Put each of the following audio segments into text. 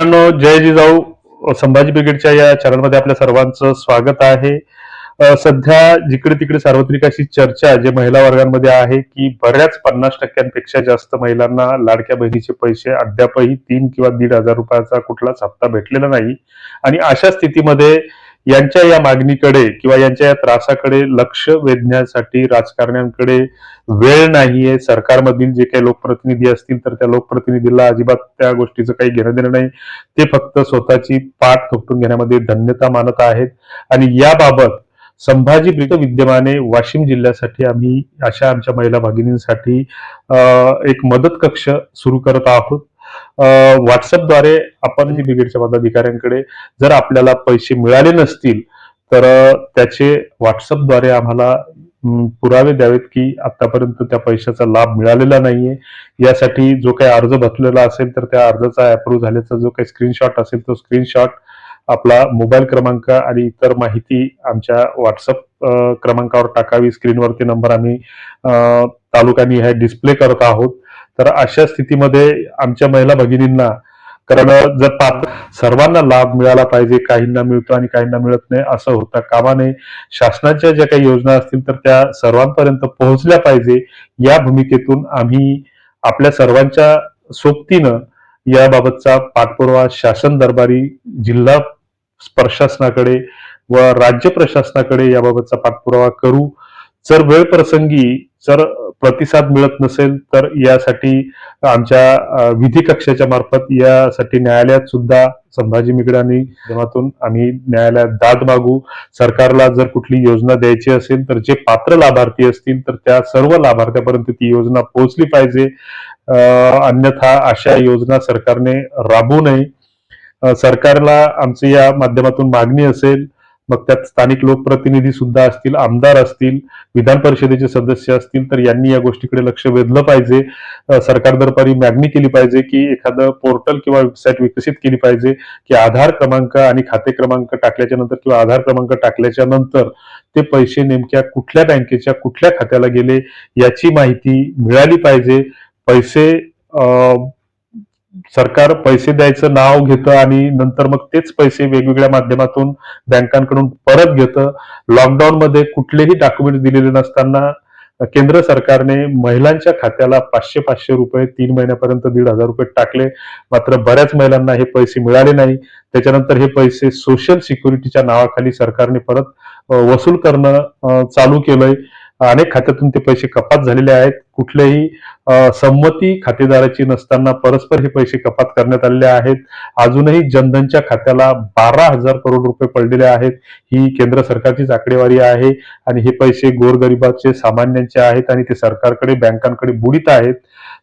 मित्रांनो जय जिजाऊ. संभाजी ब्रिगेडच्या या चॅनलमध्ये आपल्या सर्वांचं स्वागत आहे. सध्या जिकडे तिकडे सार्वत्रिक अशी चर्चा जे महिला वर्गांमध्ये आहे की बऱ्याच पन्नास टक्क्यांपेक्षा जास्त महिलांना लाडक्या बहिणीचे पैसे अद्यापही तीन किंवा दीड हजार रुपयाचा कुठलाच हप्ता भेटलेला नाही. आणि अशा स्थितीमध्ये यांच्या या मागणीकडे किंवा यांच्या या त्रासाकडे लक्ष वेधण्यासाठी राजकारण्यांकडे वेळ नाहीये. सरकारमधील जे काही लोकप्रतिनिधी असतील तर त्या लोकप्रतिनिधीला अजिबात त्या गोष्टीचं काही घेणं देणं नाही. ते फक्त स्वतःची पाठ थोपटून घेण्यामध्ये धन्यता मानत आहेत. आणि याबाबत संभाजी ब्रिट विद्यमाने वाशिम जिल्ह्यासाठी आम्ही अशा आमच्या महिला भगिनींसाठी एक मदत कक्ष सुरू करत आहोत. व्हॉट्सअपद्वारे आपण जी ब्रिगेडच्या पदाधिकाऱ्यांकडे जर आपल्याला पैसे मिळाले नसतील तर त्याचे व्हॉट्सअपद्वारे आम्हाला पुरावे द्यावेत की आतापर्यंत त्या पैशाचा लाभ मिळालेला नाहीये. यासाठी जो काही अर्ज भरलेला असेल तर त्या अर्जाचा अप्रूव्ह झाल्याचा जो काही स्क्रीनशॉट असेल तो स्क्रीनशॉट आपला मोबाईल क्रमांक आणि इतर माहिती आमच्या व्हॉट्सअप क्रमांकावर टाकावी. स्क्रीनवरती नंबर आम्ही अ, तालुक्यानी हे डिस्प्ले करत आहोत. तर अशा स्थितीमध्ये आमच्या महिला भगिनींना कारण जर पात्र सर्वांना लाभ मिळाला पाहिजे काहींना मिळतो आणि काहींना मिळत नाही असं होता कामा नये. शासनाच्या ज्या काही योजना असतील तर त्या सर्वांपर्यंत पोहोचल्या पाहिजे. या भूमिकेतून आम्ही आपल्या सर्वांच्या सोबतीनं याबाबतचा पाठपुरावा शासन दरबारी जिल्हा प्रशासनाकडे व राज्य प्रशासनाकडे याबाबतचा पाठपुरावा करू. जर वेळ प्रसंगी जर प्रतिसाद मिळत नसेल तर यासाठी आमच्या विधी कक्षाच्या मार्फत यासाठी न्यायालयात सुद्धा संभाजी मिगडांनी माध्यमातून आम्ही न्यायालयात दाद मागू. सरकारला जर कुठली योजना द्यायची असेल तर जे पात्र लाभार्थी असतील तर त्या सर्व लाभार्थ्यापर्यंत ती योजना पोहोचली पाहिजे. अन्यथा अशा योजना सरकारने राबवू नये. सरकारला आमची या माध्यमातून मागणी असेल मग त्यात स्थानिक लोकप्रतिनिधी सुद्धा असतील आमदार असतील विधान परिषदेचे सदस्य असतील तर यांनी या गोष्टीकडे लक्ष वेधलं पाहिजे. सरकार दरबारी मागणी केली पाहिजे की एखादं पोर्टल किंवा वेबसाईट विकसित केली पाहिजे की आधार क्रमांक आणि खाते क्रमांक टाकल्याच्या नंतर किंवा आधार क्रमांक टाकल्याच्या नंतर ते पैसे नेमक्या कुठल्या बँकेच्या कुठल्या खात्याला गेले याची माहिती मिळाली पाहिजे. पैसे सरकार पैसे द्यायचं नाव घेतं आणि नंतर मग तेच पैसे वेगवेगळ्या माध्यमातून बँकांकडून परत घेतं. लॉकडाऊन मध्ये कुठलेही डॉक्युमेंट दिलेले नसताना केंद्र सरकारने महिलांच्या खात्याला पाचशे पाचशे रुपये तीन महिन्यापर्यंत दीड हजार रुपये टाकले. मात्र बऱ्याच महिलांना हे पैसे मिळाले नाही. त्याच्यानंतर हे पैसे सोशल सिक्युरिटीच्या नावाखाली सरकारने परत वसूल करणं चालू केलंय. अनेक खात्यातून ते पैसे कपात झालेले आहेत. कुठलेही संमती खातेदाराची नसताना परस्पर हे पैसे कपात करण्यात आलेले आहेत. अजूनही जनधनच्या खात्याला बारा हजार करोड रुपये पडलेले आहेत. ही केंद्र सरकारचीच आकडेवारी आहे आणि हे पैसे गोरगरिबाचे सामान्यांचे आहेत आणि ते सरकारकडे बँकांकडे बुडीत आहेत.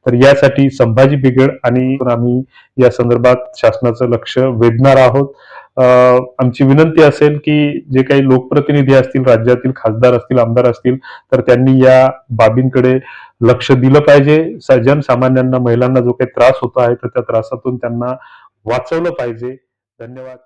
तर यासाठी संभाजी बिगड आणि आम्ही या संदर्भात शासनाचं लक्ष वेधणार आहोत. आमची विनंती असेल की जे काही लोकप्रतिनिधी असतील राज्यातील खासदार असतील आमदार असतील तर त्यांनी या बाबींकडे लक्ष दिलं पाहिजे. जनसामान्यांना महिलांना जो काही त्रास होतो आहे तर त्या त्रासातून त्यांना वाचवलं पाहिजे. धन्यवाद.